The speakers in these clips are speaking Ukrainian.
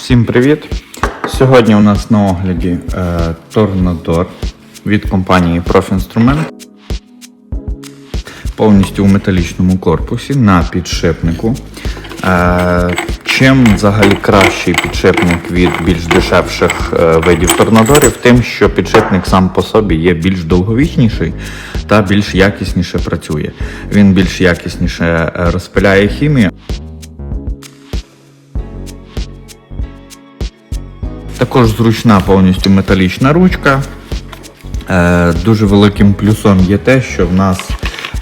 Всім привіт! Сьогодні у нас на огляді е, Торнадор від компанії Profinstrument. Повністю у металічному корпусі на підшипнику. Е, чим взагалі кращий підшипник від більш дешевших е, видів торнадорів, тим, що підшипник сам по собі є більш довговічніший та більш якісніше працює. Він більш якісніше е, розпиляє хімію. Також зручна повністю металічна ручка. Е, дуже великим плюсом є те, що в нас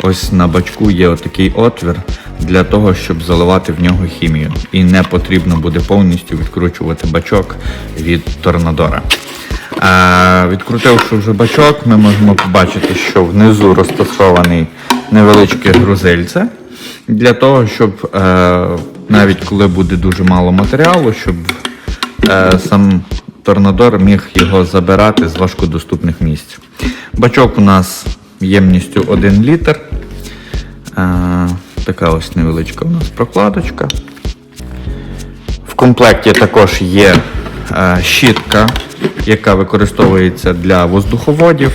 ось на бачку є отакий отвір для того, щоб заливати в нього хімію. І не потрібно буде повністю відкручувати бачок від торнадора. Е, відкрутивши вже бачок, ми можемо побачити, що внизу розташований невеличке грузильце. Для того, щоб е, навіть коли буде дуже мало матеріалу, щоб сам торнадор міг його забирати з важкодоступних місць. Бачок у нас ємністю 1 літр. Е, така ось невеличка у нас прокладочка. В комплекті також є е, щітка, яка використовується для воздуховодів,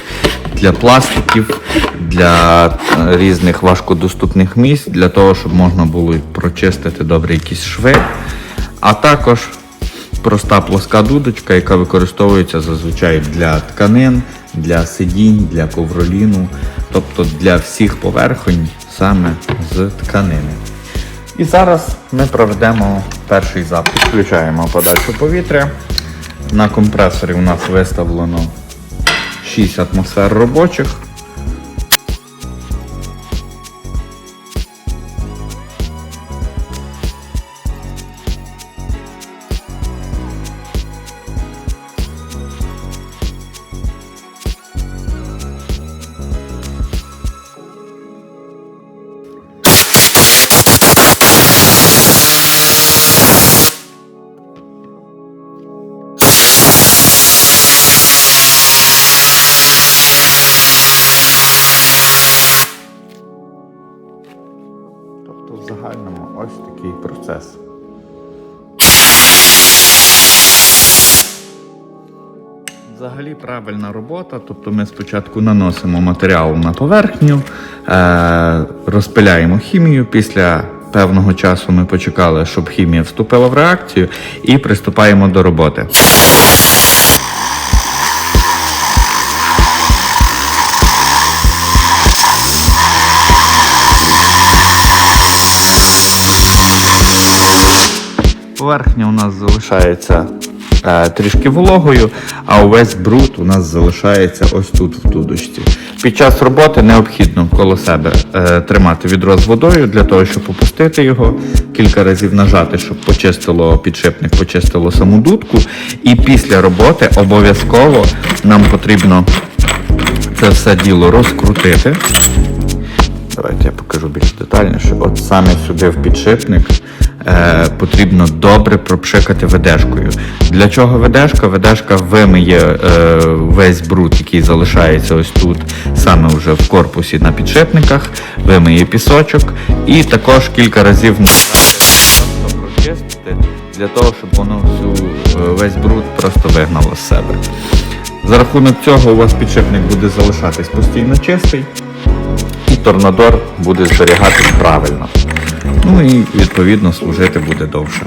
для пластиків, для е, різних важкодоступних місць, для того, щоб можна було прочистити добре якісь шви. А також проста плоска дудочка, яка використовується зазвичай для тканин, для сидінь, для ковроліну, тобто для всіх поверхонь саме з тканини. І зараз ми проведемо перший запуск. Включаємо подачу повітря. На компресорі у нас виставлено 6 атмосфер робочих. Загальному ось такий процес. Взагалі правильна робота, тобто ми спочатку наносимо матеріал на поверхню, е- розпиляємо хімію. Після певного часу ми почекали, щоб хімія вступила в реакцію, і приступаємо до роботи. Поверхня у нас залишається е, трішки вологою, а увесь бруд у нас залишається ось тут в дудочці. Під час роботи необхідно коло себе е, тримати відро з водою для того, щоб опустити його, кілька разів нажати, щоб почистило підшипник, почистило саму дудку. І після роботи обов'язково нам потрібно це все діло розкрутити. Давайте я покажу більш детальніше. От саме сюди в підшипник е, потрібно добре пропшикати ведешкою. Для чого ведешка? Ведешка вимиє е, весь бруд, який залишається ось тут, саме вже в корпусі на підшипниках, вимиє пісочок і також кілька разів просто прочистити, для того, щоб воно всю е, весь бруд просто вигнало з себе. За рахунок цього у вас підшипник буде залишатись постійно чистий і торнадор буде зберігатись правильно. Ну і відповідно служити буде довше.